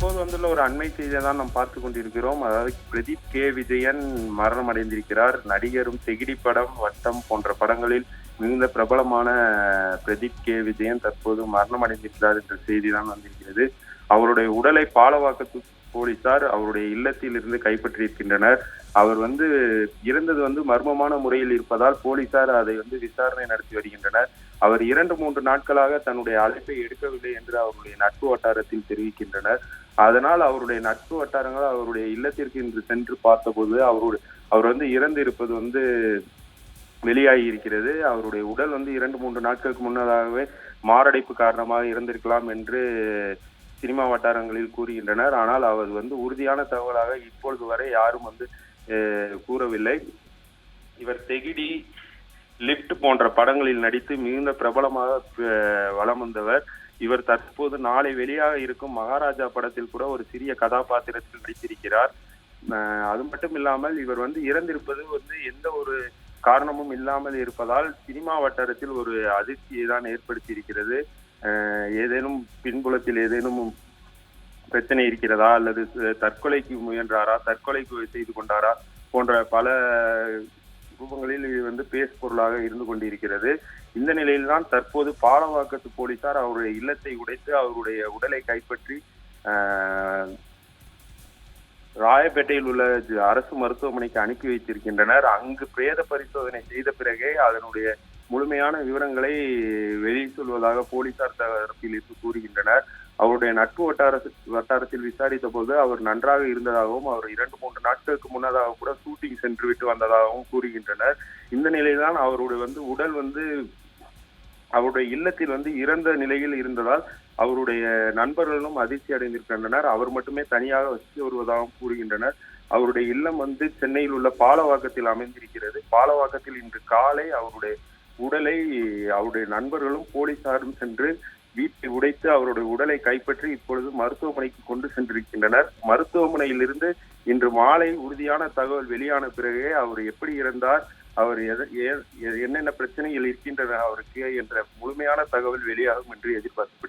தற்போது வந்துள்ள ஒரு அண்மை செய்தியை தான் நாம் பார்த்து கொண்டிருக்கிறோம். அதாவது பிரதீப் கே. விஜயன் மரணம் அடைந்திருக்கிறார் நடிகரும் செகிடி படம் வட்டம் போன்ற படங்களில் மிகுந்த பிரபலமான பிரதீப் கே. விஜயன் தற்போது மரணம் அடைந்திருக்கிறார் என்ற செய்தி தான் வந்திருக்கிறது. அவருடைய உடலை பாலவாக்கத்து போலீசார் அவருடைய இல்லத்தில் இருந்து கைப்பற்றியிருக்கின்றனர். அவர் வந்து இறந்தது வந்து மர்மமான முறையில் இருப்பதால் போலீசார் அதை வந்து விசாரணை நடத்தி வருகின்றனர். அவர் இரண்டு மூன்று நாட்களாக தன்னுடைய அழைப்பை எடுக்கவில்லை என்று அவருடைய நட்பு வட்டாரத்தில் தெரிவிக்கின்றனர். அதனால் அவருடைய நட்பு வட்டாரங்கள் அவருடைய இல்லத்திற்கு இன்று சென்று பார்த்தபோது அவருடைய அவர் வந்து இறந்து இருப்பது வந்து வெளியாகி இருக்கிறது. அவருடைய உடல் வந்து இரண்டு மூன்று நாட்களுக்கு முன்னதாகவே மாரடைப்பு காரணமாக இறந்திருக்கலாம் என்று சினிமா வட்டாரங்களில் கூறுகின்றனர். ஆனால் அவர் வந்து உறுதியான தகவலாக இப்பொழுது வரை யாரும் வந்து கூறவில்லை. இவர் தெகிடி லிப்ட் போன்ற படங்களில் நடித்து மிகுந்த பிரபலமாக வளம் வலம் வந்தவர். இவர் தற்போது நாளை வெளியாக இருக்கும் மகாராஜா படத்தில் கூட ஒரு சிறிய கதாபாத்திரத்தில் நடித்திருக்கிறார். அது மட்டும் இல்லாமல் இவர் வந்து இறந்திருப்பது வந்து எந்த ஒரு காரணமும் இல்லாமல் இருப்பதால் சினிமா வட்டாரத்தில் ஒரு அதிர்ச்சியை தான் ஏற்படுத்தி இருக்கிறது ஏதேனும் பின்புலத்தில் ஏதேனும் பிரச்சனை இருக்கிறதா அல்லது தற்கொலைக்கு முயன்றாரா தற்கொலைக்கு செய்து கொண்டாரா போன்ற பல ரூபங்களில் இது வந்து பேஸ் பொருளாக இருந்து கொண்டிருக்கிறது. இந்த நிலையில்தான் தற்போது பாலவாக்கத்து போலீசார் அவருடைய இல்லத்தை உடைத்து அவருடைய உடலை கைப்பற்றி ராயப்பேட்டையில் உள்ள அரசு மருத்துவமனைக்கு அனுப்பி வைத்திருக்கின்றனர். அங்கு பிரேத பரிசோதனை செய்த பிறகே அதனுடைய முழுமையான விவரங்களை வெளியே சொல்வதாக போலீசார் தரப்பில் இருந்து கூறுகின்றனர். அவருடைய நட்பு வட்டார வட்டாரத்தில் விசாரித்த போது அவர் நன்றாக இருந்ததாகவும் அவர் இரண்டு மூன்று நாட்களுக்கு முன்னதாக கூட ஷூட்டிங் சென்று விட்டு வந்ததாகவும் கூறுகின்றனர். இந்த நிலையில்தான் அவருடைய வந்து உடல் வந்து அவருடைய இல்லத்தில் வந்து இறந்த நிலையில் இருந்ததால் அவருடைய நண்பர்களும் அதிர்ச்சி அடைந்திருக்கின்றனர். அவர் மட்டுமே தனியாக வசித்து வருவதாகவும் கூறுகின்றனர். அவருடைய இல்லம் வந்து சென்னையில் உள்ள பாலவாக்கத்தில் அமைந்திருக்கிறது. பாலவாக்கத்தில் இன்று காலை அவருடைய உடலை அவருடைய நண்பர்களும் போலீசாரும் சென்று வீட்டை உடைத்து அவருடைய உடலை கைப்பற்றி இப்பொழுது மருத்துவமனைக்கு கொண்டு சென்றிருக்கின்றனர். மருத்துவமனையிலிருந்து இன்று மாலை உறுதியான தகவல் வெளியான பிறகே அவர் எப்படி இருந்தார் அவர் ஏ- என்னென்ன பிரச்சனைகள் இருக்கின்றன அவருக்கு என்ற முழுமையான தகவல் வெளியாகும் என்று எதிர்பார்க்கப்படுகிறது